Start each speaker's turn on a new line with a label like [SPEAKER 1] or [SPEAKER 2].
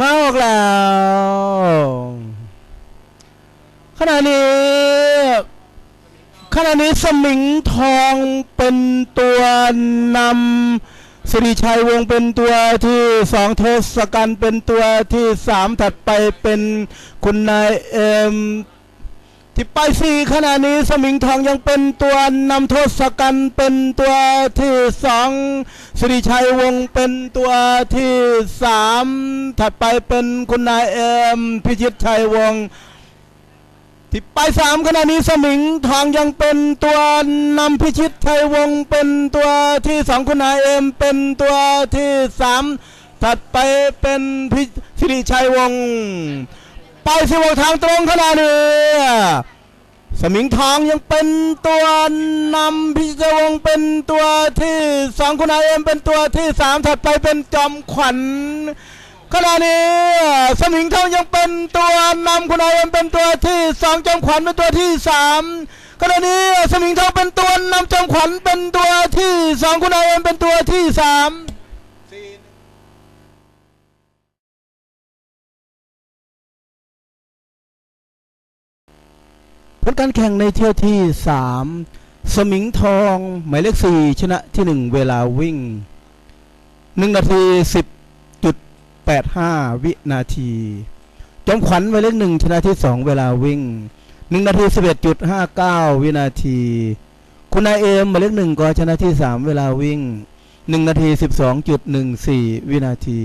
[SPEAKER 1] มาออกแล้ว ขณะนี้ ขณะนี้สมิงทองเป็นตัวนำสิริชัยวงเป็นตัวที่สองเทศกันเป็นตัวที่สามถัดไปเป็นคุณนายเอ็ม ที่ไปสี่ขณะนี้สมิงทองยังเป็นตัวนำโทษกันเป็นตัวที่สองสิริชัยวงศ์เป็นตัวที่สามถัดไปเป็นคุณนายเอ็มพิชิตชัยวงศ์ที่ไปสามขณะนี้สมิงทองยังเป็นตัวนำพิชิตชัยวงศ์เป็นตัวที่สองคุณนายเอ็มเป็นตัวที่สามถัดไปเป็นพิสิริชัยวงศ์ ไปสิวกทางตรงขนาดนี้สมิงทองยังเป็นตัวนำพิจวงเป็นตัวที่สองคุณนายเอ็มเป็นตัวที่สามถัดไปเป็นจอมขวัญขณะนี้สมิงทองยังเป็นตัวนำคุณนายเอ็มเป็นตัวที่สองจอมขวัญเป็นตัวที่สามขณะนี้สมิงทองเป็นตัวนำจอมขวัญเป็นตัวที่สองคุณนายเอ็มเป็นตัวที่สาม ผลการแข่งในเที่ยวที่สามสมิงทองหมายเลขสี่ชนะที่หนึ่งเวลาวิ่งหนึ่งนาทีสิบจุดแปดห้าวินาที จอมขวัญหมายเลขหนึ่งชนะที่สองเวลาวิ่งหนึ่งนาทีสิบเอ็ดจุดห้าเก้าวินาที คุณนายเอมหมายเลขหนึ่งก็ชนะที่สามเวลาวิ่งหนึ่งนาทีสิบสองจุดหนึ่งสี่วินาที